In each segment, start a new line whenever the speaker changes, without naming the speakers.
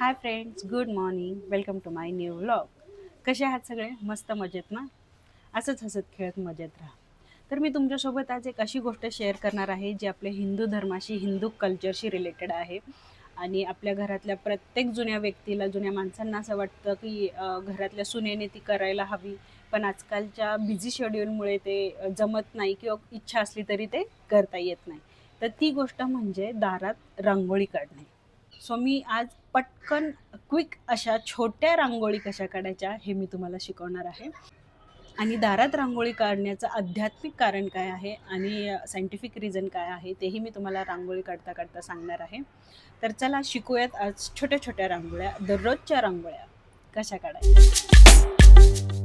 Hi friends good morning. Welcome to my new vlog. कसे आहात सगळे? मस्त मजेत ना? असंच हसत खेळत मजेत राहा. तर मी तुमच्यासोबत आज एक अशी गोष्ट शेअर करणार आहे जी आपल्या हिंदू धर्माशी हिंदू कल्चरशी रिलेटेड आहे. आणि आपल्या घरातल्या प्रत्येक जुन्या व्यक्तीला जुन्या माणसांना असं वाटतं की घरातल्या सुनेने ती करायला हवी. पण आजकालच्या बिझी शेड्यूलमुळे ते जमत नाही किंवा इच्छा असली तरी ते करता येत नाही. तर ती गोष्ट म्हणजे दारात रांगोळी काढणे. सो मी आज पटकन क्विक अशा छोट्या रांगोळी कशा काढायच्या हे मी तुम्हाला शिकवणार आहे. आणि दारात रांगोळी काढण्याचं आध्यात्मिक कारण काय आहे आणि सायंटिफिक रिझन काय आहे तेही मी तुम्हाला रांगोळी काढता काढता सांगणार आहे. तर चला शिकूयात आज छोट्या छोट्या रांगोळ्या दररोजच्या रांगोळ्या कशा काढायच्या?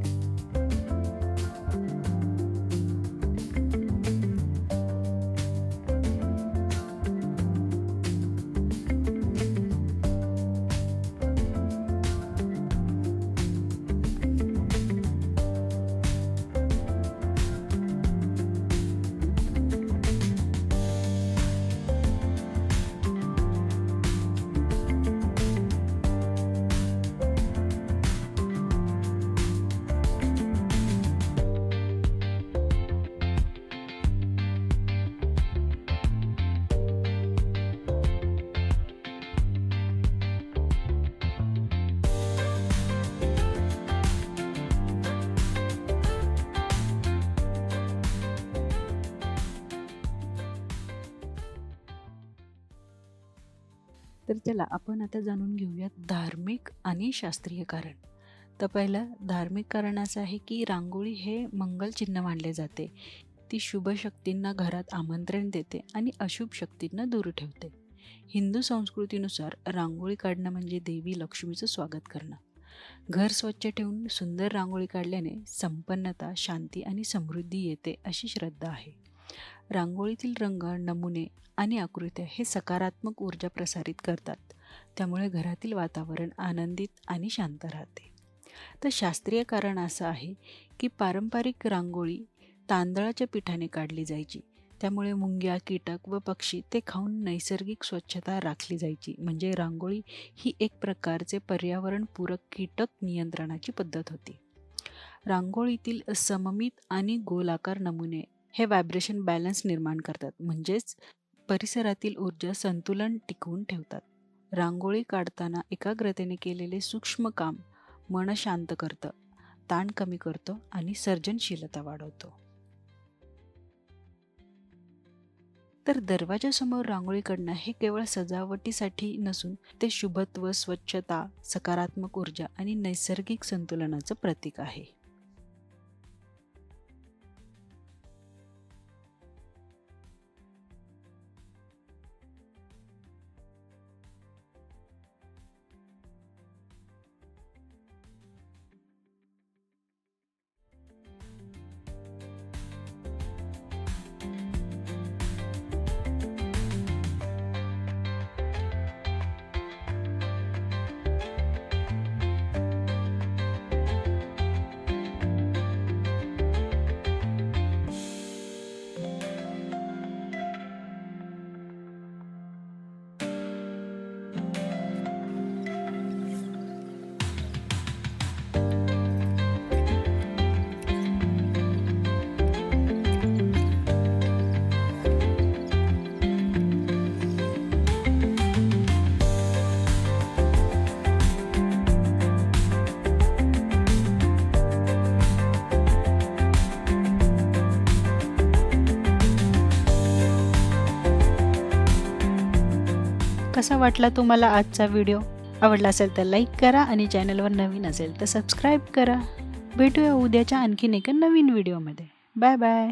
तर चला आपण आता जाणून घेऊयात धार्मिक आणि शास्त्रीय कारण. तर पहिलं धार्मिक कारण असं आहे की रांगोळी हे मंगलचिन्ह मानले जाते. ती शुभ शक्तींना घरात आमंत्रण देते आणि अशुभ शक्तींना दूर ठेवते. हिंदू संस्कृतीनुसार रांगोळी काढणं म्हणजे देवी लक्ष्मीचं स्वागत करणं. घर स्वच्छ ठेवून सुंदर रांगोळी काढल्याने संपन्नता शांती आणि समृद्धी येते अशी श्रद्धा आहे. रांगोळीतील रंग नमुने आणि आकृत्या हे सकारात्मक ऊर्जा प्रसारित करतात. त्यामुळे घरातील वातावरण आनंदित आणि शांत राहते. तर शास्त्रीय कारण असं आहे की पारंपरिक रांगोळी तांदळाच्या पिठाने काढली जायची. त्यामुळे मुंग्या कीटक व पक्षी ते खाऊन नैसर्गिक स्वच्छता राखली जायची. म्हणजे रांगोळी ही एक प्रकारचे पर्यावरणपूरक कीटक नियंत्रणाची पद्धत होती. रांगोळीतील सममित आणि गोलाकार नमुने हे व्हायब्रेशन बॅलन्स निर्माण करतात. म्हणजेच परिसरातील ऊर्जा संतुलन टिकवून ठेवतात. रांगोळी काढताना एकाग्रतेने केलेले सूक्ष्म काम मन शांत करतं ताण कमी करतो आणि सर्जनशीलता वाढवतो. तर दरवाजासमोर रांगोळी काढणं हे केवळ सजावटीसाठी नसून ते शुभत्व स्वच्छता सकारात्मक ऊर्जा आणि नैसर्गिक संतुलनाचं प्रतीक आहे. कसा वाटला तुम्हाला आजचा व्हिडिओ? आवडला असेल तर लाईक करा आणि चॅनलवर नवीन असेल तर सबस्क्राईब करा. भेटूया उद्याच्या आणखीन एका नवीन व्हिडिओमध्ये बाय बाय